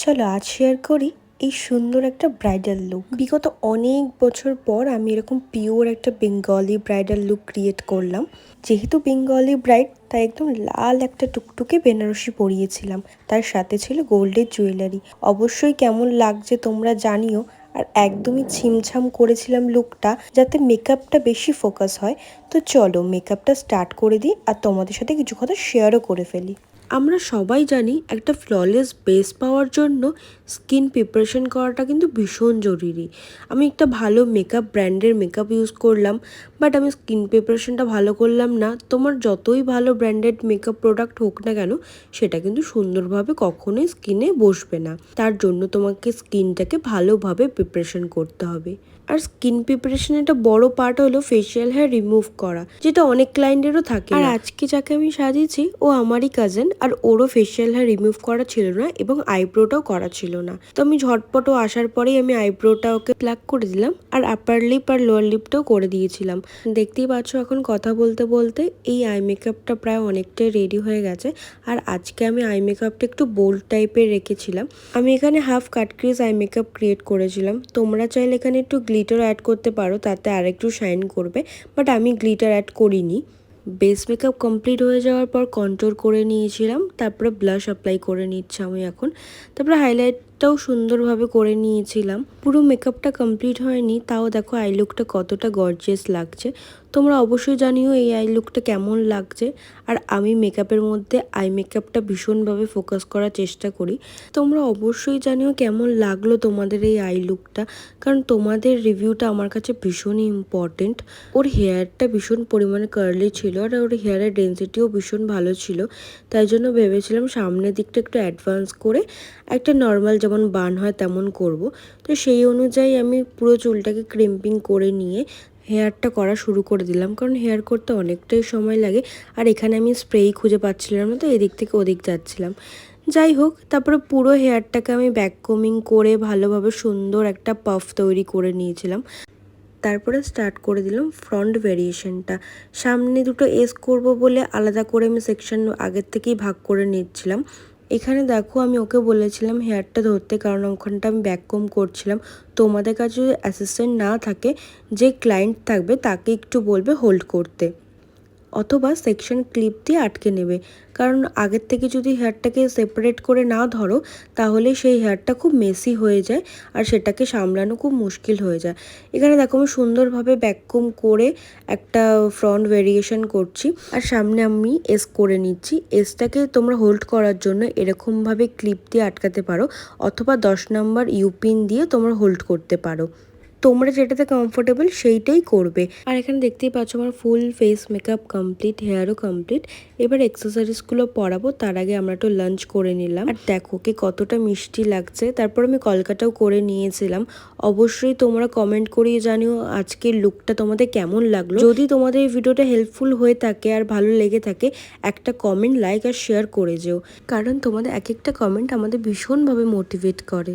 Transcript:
চলো আজ শেয়ার করি এই সুন্দর একটা ব্রাইডাল লুক বিগত অনেক বছর পর আমি এরকম পিওর একটা বেঙ্গলি ব্রাইডাল লুক ক্রিয়েট করলাম। যেহেতু বেঙ্গলি ব্রাইড তাই একদম লাল একটা টুকটুকে বেনারসি পরিয়েছিলাম। তার সাথে ছিল গোল্ডের জুয়েলারি অবশ্যই কেমন লাগছে তোমরা জানিও। আর একদমই ছিমছাম করেছিলাম লুকটা যাতে মেকআপটা বেশি ফোকাস হয়। তো চলো মেকআপটা স্টার্ট করে দিই আর তোমাদের সাথে কিছু কথা শেয়ারও করে ফেলি। আমরা সবাই জানি একটা ফ্ললেস বেস পাওয়ার জন্য স্কিন প্রিপারেশন করাটা কিন্তু ভীষণ জরুরি। আমি একটা ভালো মেকআপ ব্র্যান্ডের মেকআপ ইউজ করলাম বাট আমি স্কিন প্রিপারেশনটা ভালো করলাম না। তোমার যতই ভালো ব্র্যান্ডেড মেকআপ প্রোডাক্ট হোক না কেন, সেটা কিন্তু সুন্দরভাবে কখনোই স্কিনে বসবে না। তার জন্য তোমাকে স্কিনটাকে ভালোভাবে প্রিপারেশন করতে হবে। আর স্কিন প্রিপারেশন একটা বড় পার্ট হলো ফেসিয়াল হেয়ার রিমুভ করা, যেটা অনেক ক্লায়েন্টেরও থাকে আর আজকে যাকে আমি সাজিয়েছি, ও আমারই কাজিন আর ওরও ফেসিয়াল হেয়ার রিমুভ করা ছিল না এবং আইব্রোটাও করা ছিল না। তো আমি ঝটপট ও আসার পরেই আমি আইব্রোটা ওকে প্লাক করে দিলাম আর আপার লিপ আর লোয়ার লিপটাও করে দিয়েছিলাম। দেখতেই পাচ্ছ এখন কথা বলতে বলতে এই আই মেকআপটা প্রায় অনেকটাই রেডি হয়ে গেছে আর আজকে আমি আই মেকআপটা একটু বোল্ড টাইপের রেখেছিলাম। আমি এখানে half cut crease eye makeup create করেছিলাম। তোমরা চাইলে এখানে একটু গ্লিটার অ্যাড করতে পারো, তাতে আরেকটু শাইন করবে বাট আমি গ্লিটার অ্যাড করিনি। বেস মেকআপ কমপ্লিট হয়ে যাওয়ার পর কন্ট্রোল করে নিয়েছিলাম, তারপরে ব্লাশ অ্যাপ্লাই করে নিচ্ছি আমি এখন। তারপরে হাইলাইটটাও সুন্দরভাবে করে নিয়েছিলাম। পুরো মেকআপটা কমপ্লিট হয়নি, তাও দেখো আই লুকটা কতটা গর্জিয়াস লাগছে। তোমরা অবশ্যই জানিও এই আই লুকটা কেমন লাগছে। আর আমি মেকআপের মধ্যে আই মেকআপটা ভীষণভাবে ফোকাস করার চেষ্টা করি। তোমরা অবশ্যই জানিও কেমন লাগল তোমাদের এই আই লুকটা কারণ তোমাদের রিভিউটা আমার কাছে ভীষণই ইম্পর্টেন্ট ওর হেয়ারটা ভীষণ পরিমাণে কার্লি ছিল আর ওর হেয়ারের ডেন্সিটিও ভীষণ ভালো ছিল। তাই জন্য ভেবেছিলাম সামনের দিকটা একটু অ্যাডভান্স করে একটা নর্মাল যেমন বান হয় তেমন করব। তো সেই অনুযায়ী আমি পুরো চুলটাকে ক্রিম্পিং করে নিয়ে হেয়ারটা করা শুরু করে দিলাম। কারণ হেয়ার করতে অনেকটাই সময় লাগে। আর এখানে আমি স্প্রেই খুঁজে পাচ্ছিলাম না, তো এদিক থেকে ওদিক যাচ্ছিলাম। যাই হোক, তারপরে পুরো হেয়ারটাকে আমি ব্যাক কোমিং করে ভালোভাবে সুন্দর একটা পাফ তৈরি করে নিয়েছিলাম। তারপরে স্টার্ট করে দিলাম ফ্রন্ট ভেরিয়েশনটা সামনে দুটো এস করব বলে আলাদা করে আমি সেকশন আগের থেকেই ভাগ করে নিচ্ছিলাম। এখানে দেখো আমি ওকে বলেছিলাম হেয়ারটা ধরতে, কারণ ওখানটা আমি ব্যাককম করছিলাম। তোমাদের কাছে যদি অ্যাসিস্ট্যান্ট না থাকে, যে ক্লায়েন্ট থাকবে, তাকে একটু বলবে হোল্ড করতে। অথবা সেকশন ক্লিপ দিয়ে আটকে নেবে। কারণ আগের থেকে যদি হেয়ারটাকে সেপারেট করে না ধরো, তাহলে সেই হেয়ারটা খুব মেসি হয়ে যায় আর সেটাকে সামলানো খুব মুশকিল হয়ে যায়। এখানে দেখো আমি সুন্দরভাবে ব্যাককুম করে একটা ফ্রন্ট ভেরিয়েশন করছি আর সামনে আমি এস করে নিচ্ছি। এসটাকে তোমরা হোল্ড করার জন্য এরকমভাবে ক্লিপ দিয়ে আটকাতে পারো অথবা দশ নম্বর ইউপিন দিয়ে তোমরা হোল্ড করতে পারো। তোমরা যেটাতে কমফোর্টেবল সেইটাই করবে। আর এখানে দেখতেই পাচ্ছ আমার ফুল ফেস মেকআপ কমপ্লিট হেয়ারও কমপ্লিট এবার এক্সারসাইজগুলো পরাবো, তার আগে আমরা একটু লাঞ্চ করে নিলাম। আর দেখো কি কতটা মিষ্টি লাগছে। তারপর আমি কলকাতাও করে নিয়েছিলাম। অবশ্যই তোমরা কমেন্ট করিয়ে জানিও আজকের লুকটা তোমাদের কেমন লাগল। যদি তোমাদের এই ভিডিওটা হেল্পফুল হয়ে থাকে আর ভালো লেগে থাকে, একটা কমেন্ট লাইক আর শেয়ার করে যেও। কারণ তোমাদের এক একটা কমেন্ট আমাদের ভীষণভাবে মোটিভেট করে।